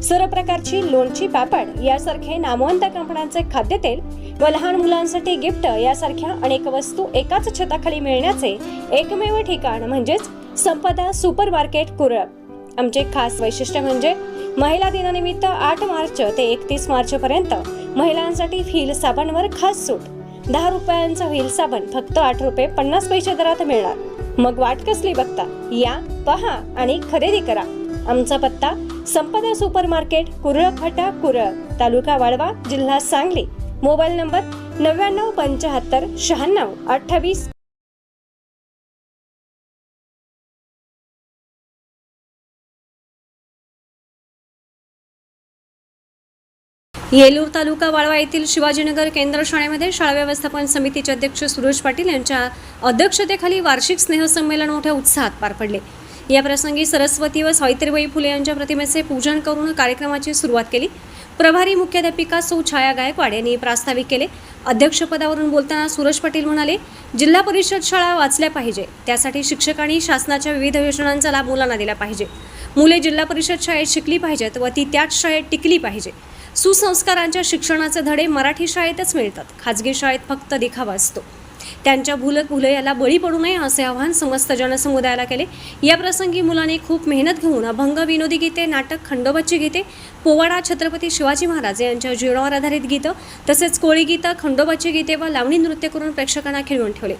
सर्व प्रकारची लोणची पापड यासारखे नामवंत कंपन्यांचे खाद्यतेल व लहान मुलांसाठी गिफ्ट यासारख्या अनेक वस्तू एकाच छताखाली मिळण्याचे एकमेव ठिकाण म्हणजेच संपदा सुपर मार्केट कुरळ. आमचे खास वैशिष्ट्य म्हणजे महिला दिनानिमित्त आठ मार्च ते एकतीस मार्च पर्यंत महिलांसाठी व्हील साबणवर खास सूट. दहा रुपयांचा व्हील साबण फक्त आठ रुपये पन्नास पैसे दरात मिळणार. मग वाट कसली बघता? या पहा आणि खरेदी करा. आमचा पत्ता संपदा सुपर मार्केट कुरळ फाटा कुरळ तालुका वाळवा जिल्हा सांगली. मोबाईल नंबर नव्याण्णव पंच्याहत्तर शहाण्णव अठ्ठावीस. येलूर तालुका वाळवा येथील शिवाजीनगर केंद्र शाळेमध्ये शाळा व्यवस्थापन समितीचे अध्यक्ष सुरेश पाटील यांच्या अध्यक्षतेखाली वार्षिक स्नेहसंमेलन मोठ्या उत्साहात पार पडले. या प्रसंगी सरस्वती व सावित्रीबाई फुले यांच्या प्रतिमेचे पूजन करून कार्यक्रमाची सुरुवात केली. प्रभारी मुख्याध्यापिका सौ छाया गायकवाड यांनी प्रास्ताविक केले. अध्यक्षपदावरून बोलताना सूरज पाटील म्हणाले जिल्हा परिषद शाळा वाचल्या पाहिजे. त्यासाठी शिक्षकांनी शासनाच्या विविध योजनांचा लाभ मुलांना दिला पाहिजे. मुले जिल्हा परिषद शाळेत शिकली पाहिजेत व ती त्याच शाळेत टिकली पाहिजे. सुसंस्कारांच्या शिक्षणाचे धडे मराठी शाळेतच मिळतात. खाजगी शाळेत फक्त दिखावा असतो. त्यांच्या भूलत भुलयाला बळी पडू नये असे आवाहन समस्त जनसमुदायाला केले. या प्रसंगी मुलाने खूप मेहनत घेऊन अभंग विनोदी गीते नाटक खंडोबाची गीते पोवाडा छत्रपती शिवाजी महाराज यांच्या जीवनावर आधारित गीतं तसेच कोळी गीतं खंडोबाची गीते व लावणी नृत्य करून प्रेक्षकांना खिळवून ठेवले.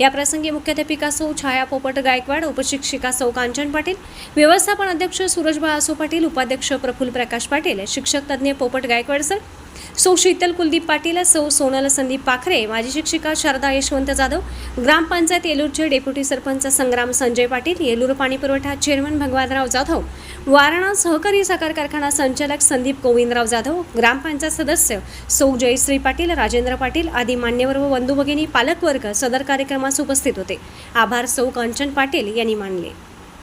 या प्रसंगी मुख्याध्यापिका सौ छाया पोपट गायकवाड उपशिक्षिका सौ कांचन पाटील व्यवस्थापन अध्यक्ष सूरज बाळासो पाटील उपाध्यक्ष प्रफुल्ल प्रकाश पाटील शिक्षक तज्ज्ञ पोपट गायकवाड सर सौ शीतल कुलदीप पाटील सौ सोनल संदीप पाखरे माजी शिक्षिका शारदा यशवंत जाधव ग्रामपंचायत येलूरचे डेप्युटी सरपंच संग्राम संजय पाटील येलूर पाणीपुरवठा चेअरमन भगवानराव जाधव वारणा सहकारी साखर कारखाना संचालक संदीप गोविंदराव जाधव ग्रामपंचायत सदस्य सौ जयश्री पाटील राजेंद्र पाटील आदी मान्यवर व बंधू भगिनी पालकवर्ग सदर कार्यक्रमास उपस्थित होते. आभार सौ कांचन पाटील यांनी मानले.